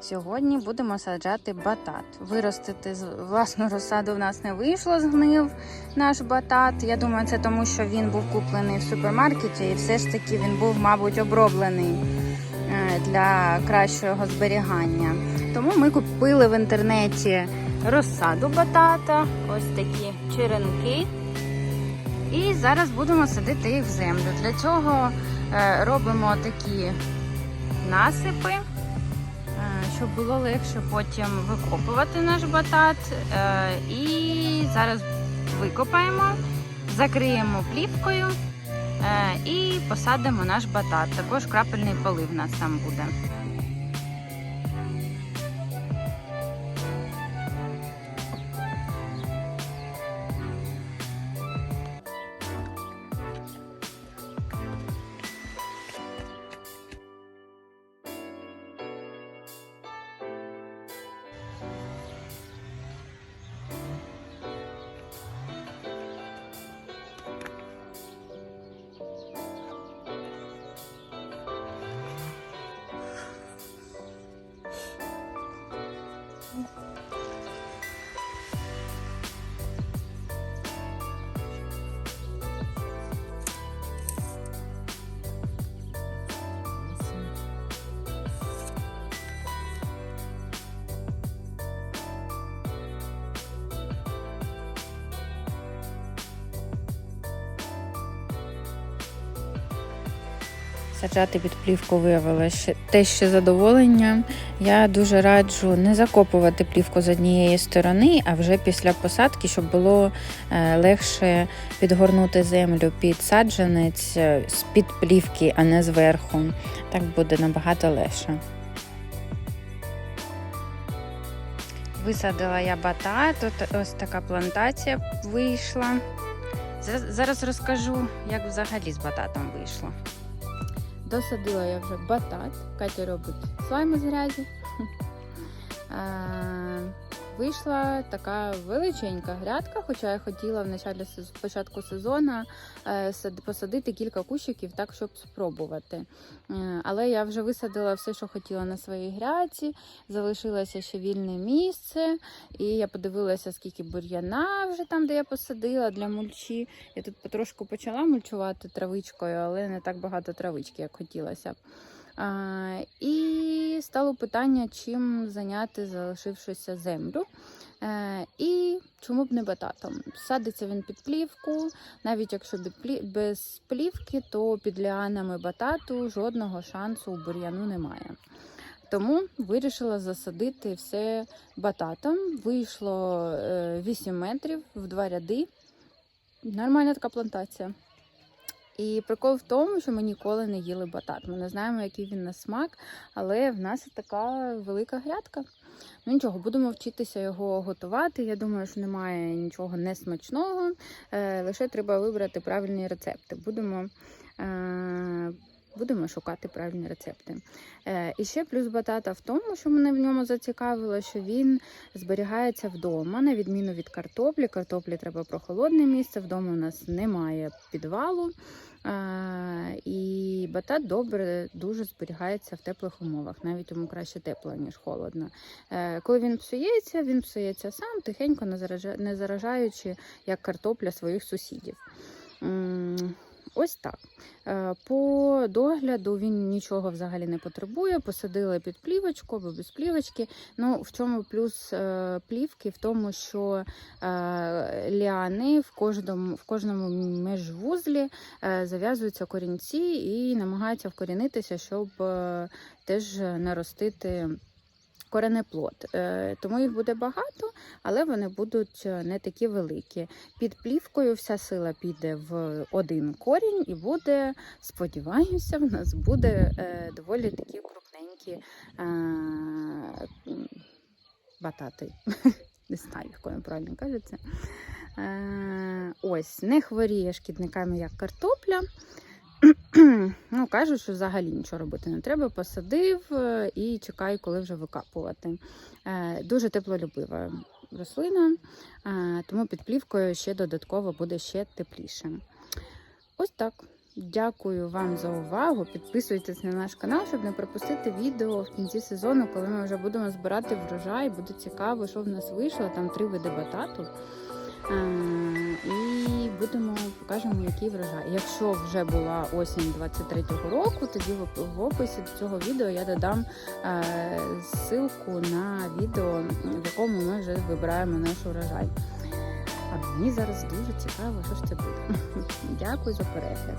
Сьогодні будемо саджати батат. Виростити з- власну розсаду в нас не вийшло, згнив наш батат. Я думаю, це тому, що він був куплений в супермаркеті, і все ж таки він був, мабуть, оброблений е, для кращого зберігання. Тому ми купили в інтернеті розсаду батата, ось такі черенки. І зараз будемо садити їх в землю. Для цього е, робимо такі насипи, щоб було легше потім викопувати наш батат. Е, І зараз викопаємо, закриємо плівкою е, і посадимо наш батат. Також крапельний полив у нас там буде. Саджати під плівку виявилося те ще задоволення. Я дуже раджу не закопувати плівку з однієї сторони, а вже після посадки, щоб було е, легше підгорнути землю під саджанець е, з-під плівки, а не зверху. Так буде набагато легше. Висадила я батат, тут ось така плантація вийшла. Зараз розкажу, як взагалі з бататом вийшло. Досадила я вже батат. Катя робить слайми з грязі. Вийшла така величенька грядка, хоча я хотіла в початку сезону е, посадити кілька кущиків так, щоб спробувати. Е, Але я вже висадила все, що хотіла на своїй грядці. Залишилося ще вільне місце, і я подивилася, скільки бур'яна вже там, де я посадила для мульчі. Я тут потрошку почала мульчувати травичкою, але не так багато травички, як хотілося б. І стало питання, чим зайняти залишившуся землю. Е, і чому б не бататом? Садиться він під плівку, навіть якщо без плівки, то під ліанами батату жодного шансу у бур'яну немає. Тому вирішила засадити все бататом. Вийшло е, 8 метрів в два ряди. Нормальна така плантація. І прикол в тому, що ми ніколи не їли батат. Ми не знаємо, який він на смак, але в нас така велика грядка. Ну нічого, будемо вчитися його готувати. Я думаю, що немає нічого несмачного. Е, лише треба вибрати правильні рецепти. Будемо, е, будемо шукати правильні рецепти. Е, і ще плюс батата в тому, що мене в ньому зацікавило, що він зберігається вдома, на відміну від картоплі. Картоплі треба прохолодне місце. Вдома у нас немає підвалу. Е, І батат добре дуже зберігається в теплих умовах, навіть йому краще тепло, ніж холодно. Е, Коли він псується, він псується сам, тихенько, не заражаючи як картопля своїх сусідів. Ось так. Е, По догляду він нічого взагалі не потребує. Посадили під плівочку або без плівочки. Ну, в чому плюс е, плівки? В тому, що е, ліани в кожному, в кожному межвузлі зав'язуються корінці і намагаються вкорінитися, щоб теж наростити коренеплод. Е, Тому їх буде багато, але вони будуть е, не такі великі. Під плівкою вся сила піде в один корінь і буде, сподіваюся, в нас буде е, доволі такі крупненькі батати. Не знаю, як воно правильно кажеться. Е, ось, не хворіє шкідниками, як картопля. ну, кажуть, що взагалі нічого робити не треба. Посадив е, і чекаю, коли вже викапувати. Е, Дуже теплолюбива рослина, е, тому під плівкою ще додатково буде ще тепліше. Ось так. Дякую вам за увагу. Підписуйтесь на наш канал, щоб не пропустити відео в кінці сезону, коли ми вже будемо збирати врожай. Буде цікаво, що в нас вийшло. Там три види батату. Будемо покажемо, який врожай. Якщо вже була осінь 23-го року, тоді в- в описі до цього відео я додам е, ссылку на відео, в якому ми вже вибираємо наш урожай. А мені зараз дуже цікаво, що ж це буде. Дякую за перегляд.